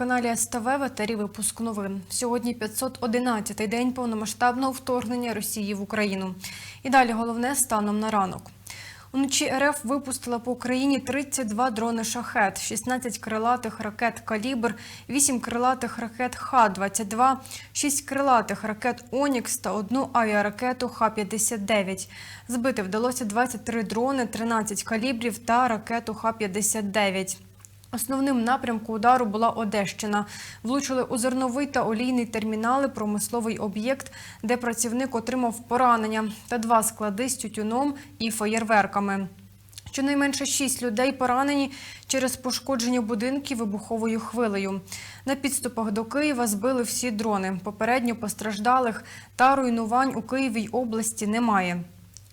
На СТВ в випуск новин. Сьогодні 511-й день повномасштабного вторгнення Росії в Україну. І далі головне станом на ранок. Уночі РФ випустила по Україні 32 дрони «Шахет», 16 крилатих ракет «Калібр», 8 крилатих ракет Х-22, 6 крилатих ракет «Онікс» та одну авіаракету Х-59. Збити вдалося 23 дрони, 13 калібрів та ракету Х-59. Основним напрямку удару була Одещина. Влучили у зерновий та олійний термінали, промисловий об'єкт, де працівник отримав поранення, та два склади з тютюном і феєрверками. Щонайменше шість людей поранені через пошкодження будинків вибуховою хвилею. На підступах до Києва збили всі дрони. Попередньо постраждалих та руйнувань у Києві й області немає.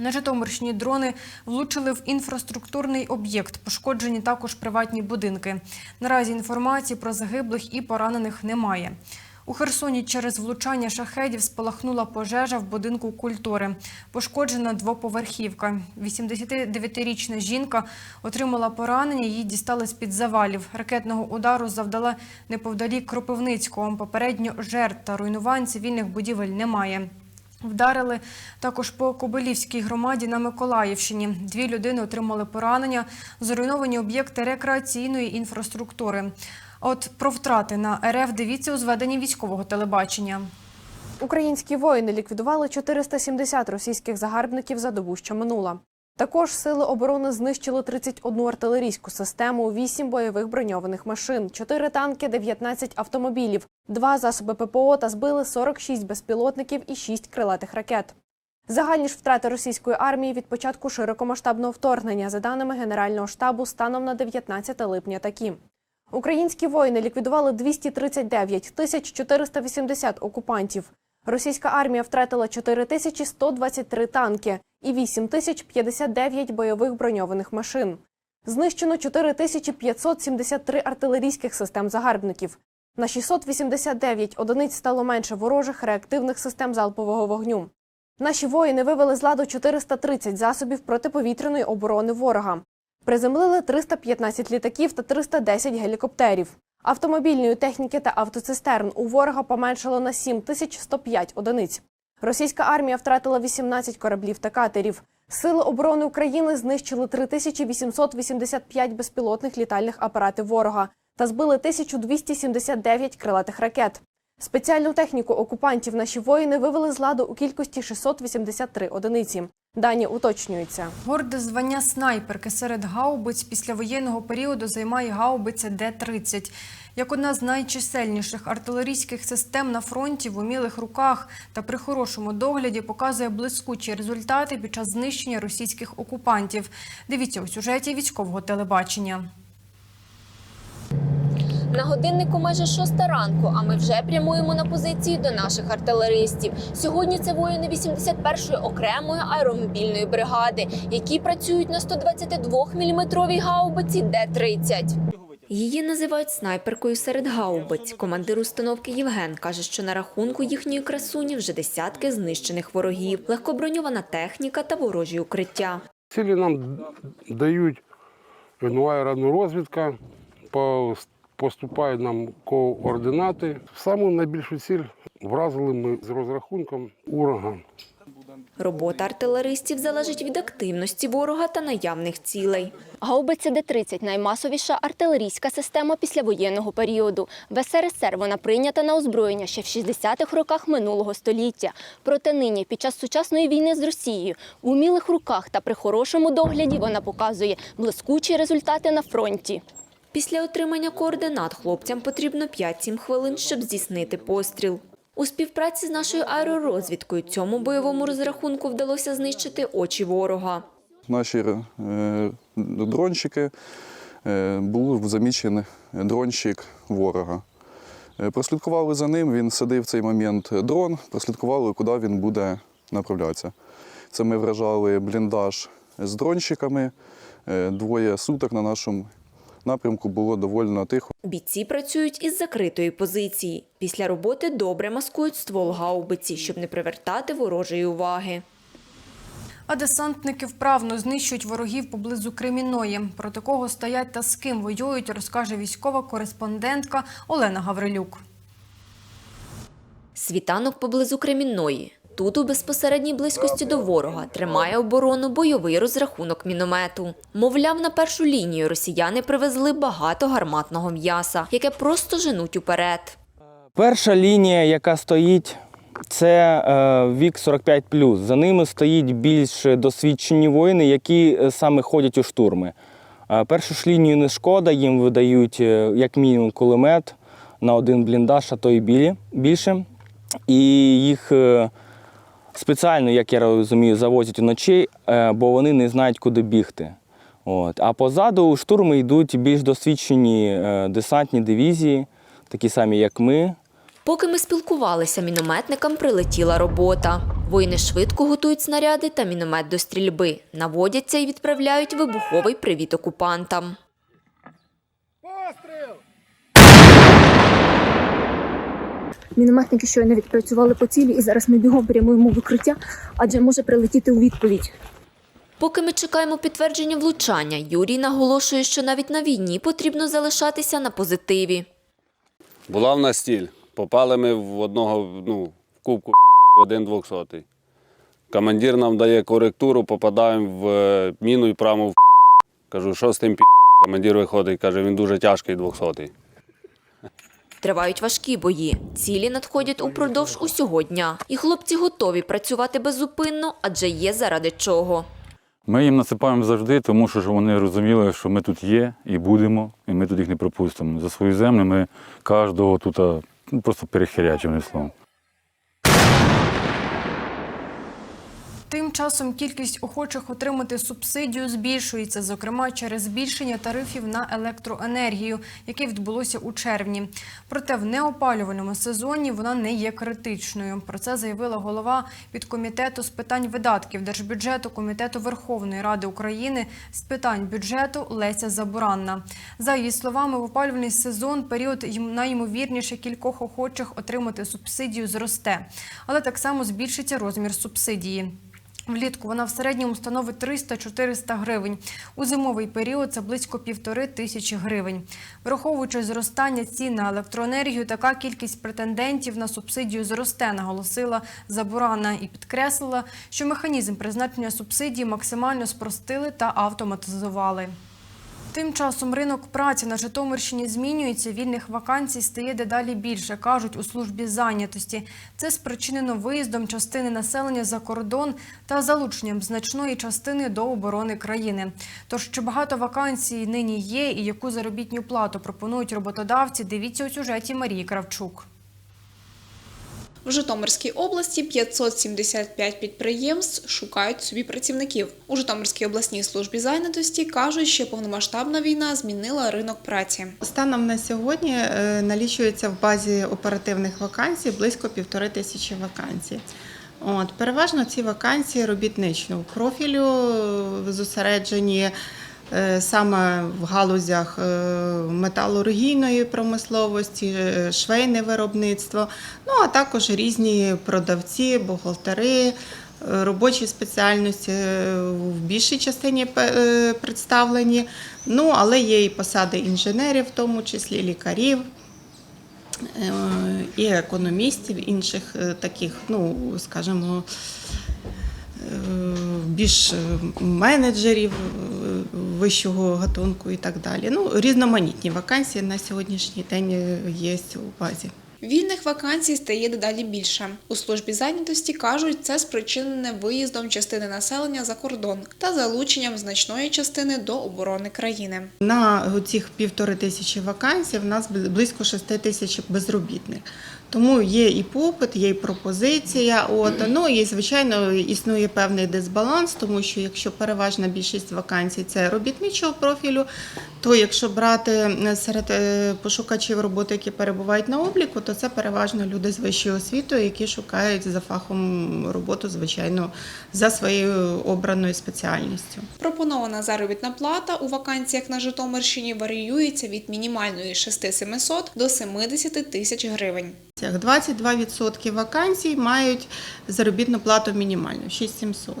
На Житомирщині дрони влучили в інфраструктурний об'єкт. Пошкоджені також приватні будинки. Наразі інформації про загиблих і поранених немає. У Херсоні через влучання шахедів спалахнула пожежа в будинку культури. Пошкоджена двоповерхівка. 89-річна жінка отримала поранення, її дістали з-під завалів. Ракетного удару завдала неподалік Кропивницького. Попередньо жертв та руйнувань цивільних будівель немає. Вдарили також по Кобилівській громаді на Миколаївщині. Дві людини отримали поранення, зруйновані об'єкти рекреаційної інфраструктури. От про втрати на РФ дивіться у зведенні військового телебачення. Українські воїни ліквідували 470 російських загарбників за добу, що минула. Також сили оборони знищили 31 артилерійську систему, 8 бойових броньованих машин, 4 танки, 19 автомобілів, 2 засоби ППО та збили 46 безпілотників і 6 крилатих ракет. Загальні ж втрати російської армії від початку широкомасштабного вторгнення, за даними Генерального штабу, станом на 19 липня такі. Українські воїни ліквідували 239 тисяч 480 окупантів. Російська армія втратила 4123 танки і 8059 бойових броньованих машин. Знищено 4573 артилерійських систем загарбників. На 689 одиниць стало менше ворожих реактивних систем залпового вогню. Наші воїни вивели з ладу 430 засобів протиповітряної оборони ворога. Приземлили 315 літаків та 310 гелікоптерів. Автомобільної техніки та автоцистерн у ворога поменшало на 7105 одиниць. Російська армія втратила 18 кораблів та катерів. Сили оборони України знищили 3885 безпілотних літальних апаратів ворога та збили 1279 крилатих ракет. Спеціальну техніку окупантів наші воїни вивели з ладу у кількості 683 одиниці. Дані уточнюються. Горде звання снайперки серед гаубиць післявоєнного періоду займає гаубиця Д-30. Як одна з найчисельніших артилерійських систем на фронті в умілих руках та при хорошому догляді показує блискучі результати під час знищення російських окупантів. Дивіться у сюжеті військового телебачення. На годиннику майже шоста ранку, а ми вже прямуємо на позиції до наших артилеристів. Сьогодні це воїни 81-ї окремої аеромобільної бригади, які працюють на 122-мм гаубиці Д-30. Її називають снайперкою серед гаубиць. Командир установки Євген каже, що на рахунку їхньої красуні вже десятки знищених ворогів, легкоброньована техніка та ворожі укриття. Цілі нам дають ну, аеронорозвідка, по- поступають нам координати. Саму найбільшу ціль вразили ми з розрахунком ураган. Робота артилеристів залежить від активності ворога та наявних цілей. Гаубиця Д-30 – наймасовіша артилерійська система післявоєнного періоду. В СРСР вона прийнята на озброєння ще в 60-х роках минулого століття. Проте нині, під час сучасної війни з Росією, у умілих руках та при хорошому догляді вона показує блискучі результати на фронті. Після отримання координат хлопцям потрібно 5-7 хвилин, щоб здійснити постріл. У співпраці з нашою аеророзвідкою цьому бойовому розрахунку вдалося знищити очі ворога. Наші е, дрончики е, був замічений дрончик ворога. Е, Прослідкували за ним, він садив в цей момент дрон, прослідкували, куди він буде направлятися. Це ми вражали бліндаж з дрончиками. Е, Двоє суток на нашому напрямку було доволі тихо. Бійці працюють із закритої позиції. Після роботи добре маскують ствол гаубиці, щоб не привертати ворожої уваги. А десантники вправно знищують ворогів поблизу Кремінної. Проти кого стоять та з ким воюють, розкаже військова кореспондентка Олена Гаврилюк. Світанок поблизу Кремінної. Тут, у безпосередній близькості до ворога, тримає оборону бойовий розрахунок міномету. Мовляв, на першу лінію росіяни привезли багато гарматного м'яса, яке просто женуть уперед. Перша лінія, яка стоїть, це е, вік 45 За ними стоїть більш досвідчені воїни, які е, саме ходять у штурми. Е, першу ж лінію не шкода, їм видають як мінімум кулемет на один бліндаж, а то і білі, більше. І їх спеціально, як я розумію, завозять уночі, е, бо вони не знають, куди бігти. От. А позаду у штурми йдуть більш досвідчені е, десантні дивізії, такі самі, як ми. Поки ми спілкувалися, мінометникам прилетіла робота. Воїни швидко готують снаряди та міномет до стрільби, наводяться і відправляють вибуховий привіт окупантам. Мінометники щойно відпрацювали по цілі, і зараз ми бігом прямуємо в укриття, адже може прилетіти у відповідь. Поки ми чекаємо підтвердження влучання, Юрій наголошує, що навіть на війні потрібно залишатися на позитиві. Була в нас стіль. Попали ми в одного ну, в кубку один двохсотий. Командир нам дає коректуру, попадаємо в е, міну і прямо в. Кажу, що з тим підером? Командир виходить каже, він дуже тяжкий двохсотий. Тривають важкі бої. Цілі надходять упродовж усього дня. І хлопці готові працювати беззупинно, адже є заради чого. Ми їм насипаємо завжди, тому що вони розуміли, що ми тут є і будемо, і ми тут їх не пропустимо. За свою землю ми кожного тут ну, просто перехирячимо словом. Тим часом кількість охочих отримати субсидію збільшується, зокрема через збільшення тарифів на електроенергію, яке відбулося у червні. Проте в неопалювальному сезоні вона не є критичною. Про це заявила голова підкомітету з питань видатків держбюджету Комітету Верховної Ради України з питань бюджету Леся Забуранна. За її словами, в опалювальний сезон період найімовірніше кількох охочих отримати субсидію зросте, але так само збільшиться розмір субсидії. Влітку вона в середньому становить 300-400 гривень. У зимовий період це близько півтори тисячі гривень. Враховуючи зростання цін на електроенергію, така кількість претендентів на субсидію зросте, наголосила Забурана і підкреслила, що механізм призначення субсидії максимально спростили та автоматизували. Тим часом ринок праці на Житомирщині змінюється, вільних вакансій стає дедалі більше, кажуть у службі зайнятості. Це спричинено виїздом частини населення за кордон та залученням значної частини до оборони країни. Тож чи багато вакансій нині є і яку заробітню плату пропонують роботодавці, дивіться у сюжеті Марії Кравчук. В Житомирській області 575 підприємств шукають собі працівників. У Житомирській обласній службі зайнятості кажуть, що повномасштабна війна змінила ринок праці. Станом на сьогодні е, налічується в базі оперативних вакансій близько півтори тисячі вакансій. От, переважно ці вакансії робітничного профілю е, зосереджені саме в галузях е, металургійної промисловості, е, швейне виробництво, ну а також різні продавці, бухгалтери. е, Робочі спеціальності е, в більшій частині е, представлені. Ну, але є і посади інженерів, в тому числі лікарів, е, і економістів, інших е, таких, ну, скажімо, е, більш е, менеджерів е, вищого гатунку і так далі. Ну, різноманітні вакансії на сьогоднішній день е, є у базі. Вільних вакансій стає дедалі більше. У службі зайнятості кажуть, це спричинене виїздом частини населення за кордон та залученням значної частини до оборони країни. На цих півтори тисячі вакансій в нас близько шести тисяч безробітних. Тому є і попит, є і пропозиція. От ну і звичайно існує певний дисбаланс, тому що якщо переважна більшість вакансій це робітничого профілю, то якщо брати е, серед е, пошукачів роботи, які перебувають на обліку, то це переважно люди з вищою освітою, які шукають за фахом роботу, звичайно, за своєю обраною спеціальністю. Пропонована заробітна плата у вакансіях на Житомирщині варіюється від мінімальної 6700 до 70 тисяч гривень. 22% вакансій мають заробітну плату мінімальну 6700.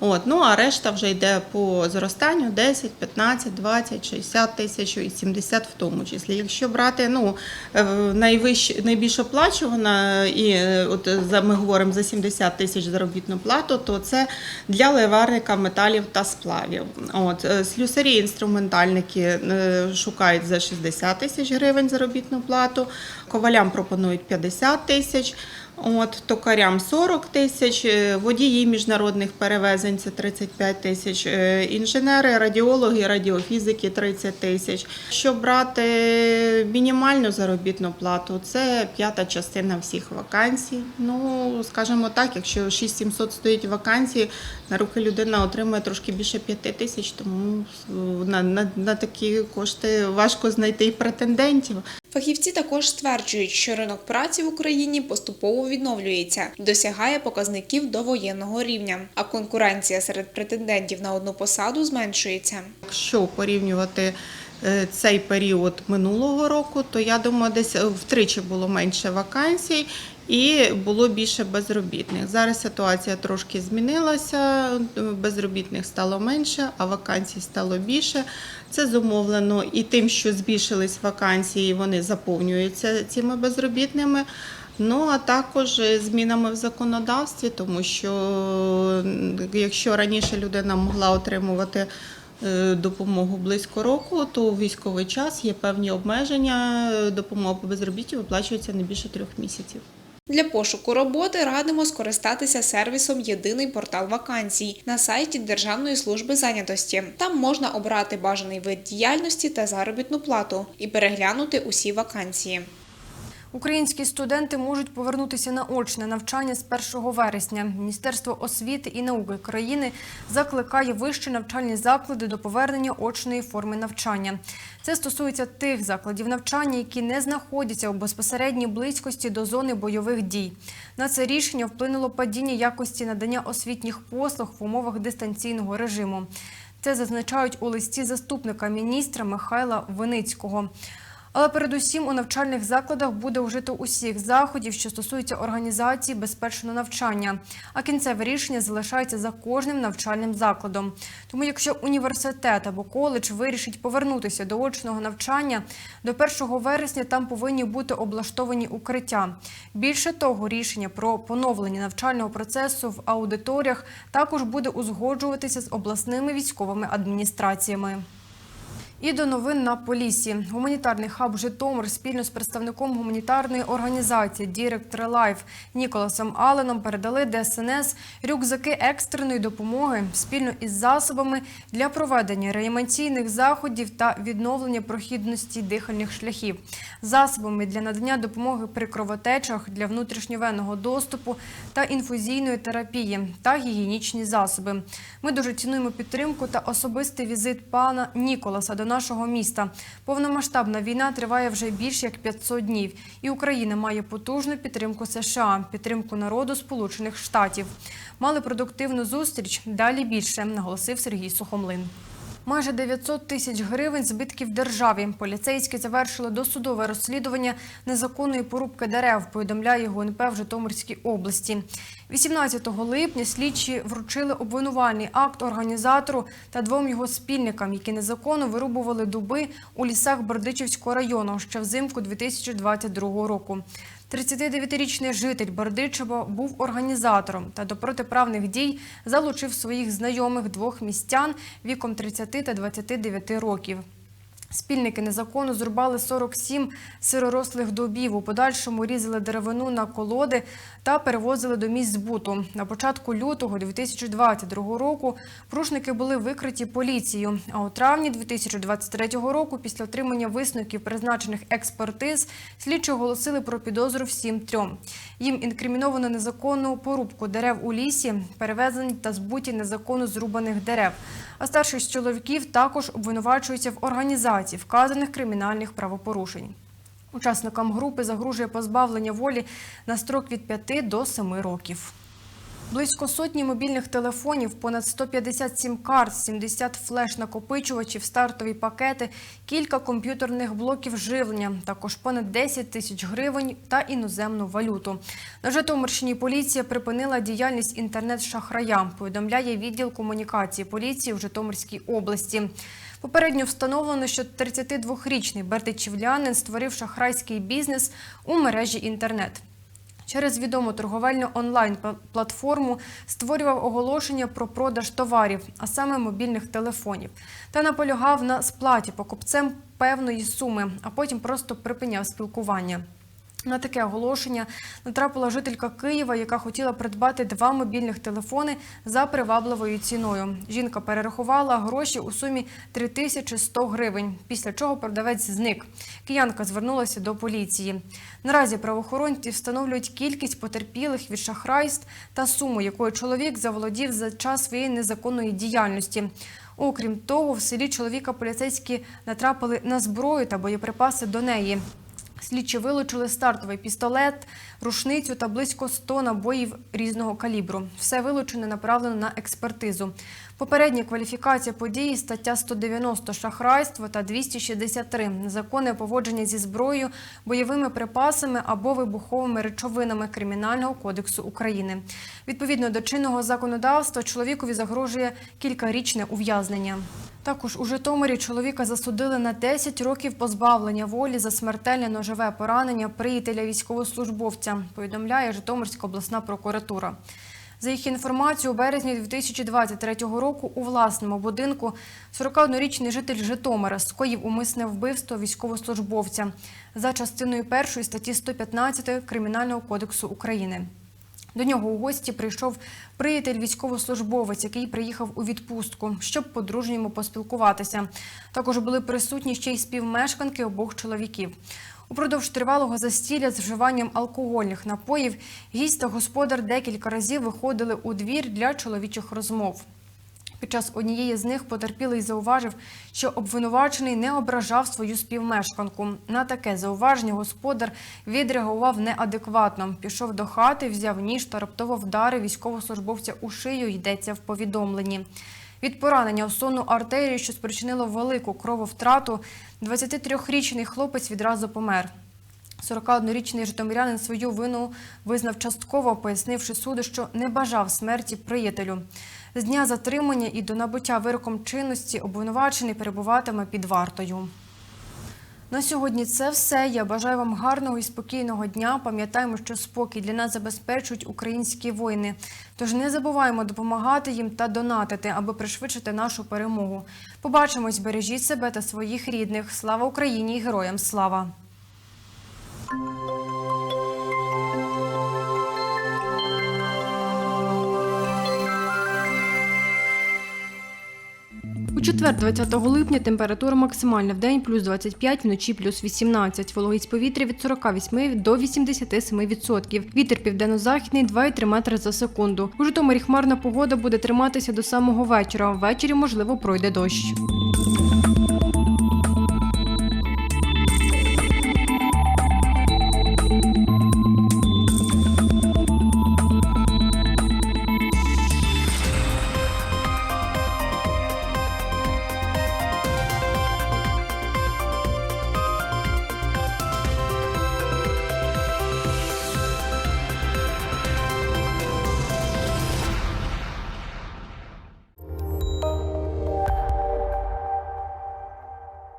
От, ну а решта вже йде по зростанню 10, 15, 20, 60 тисяч і 70 в тому числі. Якщо брати ну, е, найвищ, найбільш оплачувана, і е, от за, ми говоримо за 70 тисяч заробітну плату, то це для ливарника металів та сплавів. От, е, слюсарі, інструментальники шукають за 60 тисяч гривень заробітну плату, ковалям пропонують 50 тисяч. От, токарям 40 тисяч, е, водії міжнародних перевезень це 35 тисяч, е, інженери, радіологи, радіофізики 30 тисяч. Щоб брати мінімальну заробітну плату, це п'ята частина всіх вакансій. Ну, скажімо так, якщо 6700 стоїть вакансії, на руки людина отримує трошки більше 5 тисяч, тому е, на, на, на такі кошти важко знайти і претендентів. Фахівці також стверджують, що ринок праці в Україні поступово відновлюється і досягає показників до воєнного рівня, а конкуренція серед претендентів на одну посаду зменшується. Якщо порівнювати цей період минулого року, то я думаю, десь е, втричі було менше вакансій і було більше безробітних. Зараз ситуація трошки змінилася, е, безробітних стало менше, а вакансій стало більше. Це зумовлено і тим, що збільшились вакансії, вони заповнюються цими безробітними. Ну а також е, змінами в законодавстві, тому що якщо раніше людина могла отримувати е, допомогу близько року, то у військовий час є певні обмеження. е, Допомога по безробіттю виплачується не більше трьох місяців. Для пошуку роботи радимо скористатися сервісом Єдиний портал вакансій на сайті Державної служби зайнятості. Там можна обрати бажаний вид діяльності та заробітну плату і переглянути усі вакансії. Українські студенти можуть повернутися на очне навчання з 1 вересня. Міністерство освіти і науки країни закликає вищі навчальні заклади до повернення очної форми навчання. Це стосується тих закладів навчання, які не знаходяться у безпосередній близькості до зони бойових дій. На це рішення вплинуло падіння якості надання освітніх послуг в умовах дистанційного режиму. Це зазначають у листі заступника міністра Михайла Виницького. Але передусім у навчальних закладах буде вжито усіх заходів, що стосуються організації безпечного навчання. А кінцеве рішення залишається за кожним навчальним закладом. Тому, якщо університет або коледж вирішить повернутися до очного навчання, до 1 вересня там повинні бути облаштовані укриття. Більше того, рішення про поновлення навчального процесу в аудиторіях також буде узгоджуватися з обласними військовими адміністраціями. І до новин на Полісі. Гуманітарний хаб Житомир спільно з представником гуманітарної організації Дірект Лайф Ніколасом Алленом передали ДСНС рюкзаки екстреної допомоги спільно із засобами для проведення реанімаційних заходів та відновлення прохідності дихальних шляхів, засобами для надання допомоги при кровотечах для внутрішньовенного доступу та інфузійної терапії та гігієнічні засоби. Ми дуже цінуємо підтримку та особистий візит пана Ніколаса до нашого міста. Повномасштабна війна триває вже більш як 500 днів, і Україна має потужну підтримку США, підтримку народу Сполучених Штатів. Мали продуктивну зустріч. Далі більше наголосив Сергій Сухомлин. Майже 900 тисяч гривень збитків державі. Поліцейські завершили досудове розслідування незаконної порубки дерев, повідомляє ГУНП в Житомирській області. 18 липня слідчі вручили обвинувальний акт організатору та двом його спільникам, які незаконно вирубували дуби у лісах Бердичівського району ще взимку 2022 року. 39-річний житель Бердичева був організатором та до протиправних дій залучив своїх знайомих двох містян віком 30 та 29 років. Спільники незаконно зрубали 47 сиророслих дубів. У подальшому різали деревину на колоди та перевозили до місць збуту. На початку лютого 2022 року порушники були викриті поліцією. А у травні 2023 року, після отримання висновків призначених експертиз, слідчі оголосили про підозру всім трьом. Їм інкриміновано незаконну порубку дерев у лісі, перевезення та збуті незаконно зрубаних дерев. А старший з чоловіків також обвинувачується в організації вказаних кримінальних правопорушень. Учасникам групи загрожує позбавлення волі на строк від 5 до 7 років. Близько сотні мобільних телефонів, понад 150 сім-карт, 70 флеш-накопичувачів, стартові пакети, кілька комп'ютерних блоків живлення, також понад 10 тисяч гривень та іноземну валюту. На Житомирщині поліція припинила діяльність інтернет-шахрая, повідомляє відділ комунікації поліції в Житомирській області. Попередньо встановлено, що 32-річний бердичівлянин створив шахрайський бізнес у мережі інтернет. Через відому торговельну онлайн-платформу створював оголошення про продаж товарів, а саме мобільних телефонів, та наполягав на сплаті покупцем певної суми, а потім просто припиняв спілкування. На таке оголошення натрапила жителька Києва, яка хотіла придбати два мобільних телефони за привабливою ціною. Жінка перерахувала гроші у сумі 3100 гривень, після чого продавець зник. Киянка звернулася до поліції. Наразі правоохоронці встановлюють кількість потерпілих від шахрайств та суму, якою чоловік заволодів за час своєї незаконної діяльності. Окрім того, в селі чоловіка поліцейські натрапили на зброю та боєприпаси до неї. Слідчі вилучили стартовий пістолет, рушницю та близько 100 набоїв різного калібру. Все вилучене направлено на експертизу. Попередня кваліфікація події стаття 190 шахрайство та 263 незаконне поводження зі зброєю, бойовими припасами або вибуховими речовинами Кримінального кодексу України. Відповідно до чинного законодавства чоловікові загрожує кількарічне ув'язнення. Також у Житомирі чоловіка засудили на 10 років позбавлення волі за смертельне ножове поранення приятеля військовослужбовця, повідомляє Житомирська обласна прокуратура. За їх інформацією, у березні 2023 року у власному будинку 41-річний житель Житомира скоїв умисне вбивство військовослужбовця за частиною першої статті 115 Кримінального кодексу України. До нього у гості прийшов приятель військовослужбовець, який приїхав у відпустку, щоб по-дружньому поспілкуватися. Також були присутні ще й співмешканки обох чоловіків. Упродовж тривалого застілля з вживанням алкогольних напоїв гість та господар декілька разів виходили у двір для чоловічих розмов. Під час однієї з них потерпілий зауважив, що обвинувачений не ображав свою співмешканку. На таке зауваження господар відреагував неадекватно. Пішов до хати, взяв ніж та раптово вдарив військовослужбовця у шию, йдеться в повідомленні. Від поранення у сонну артерію, що спричинило велику крововтрату, 23-річний хлопець відразу помер. 41-річний житомирянин свою вину визнав частково, пояснивши суду, що не бажав смерті приятелю. З дня затримання і до набуття вироком чинності обвинувачений перебуватиме під вартою. На сьогодні це все. Я бажаю вам гарного і спокійного дня. Пам'ятаємо, що спокій для нас забезпечують українські воїни. Тож не забуваємо допомагати їм та донатити, аби пришвидшити нашу перемогу. Побачимось, бережіть себе та своїх рідних. Слава Україні і героям слава! Четвер, 20 липня, температура максимальна в день плюс 25, вночі плюс 18. Вологість повітря від 48 до 87%. Вітер південно-західний 2,3 метри за секунду. У Житомирі хмарна погода буде триматися до самого вечора. Ввечері, можливо, пройде дощ.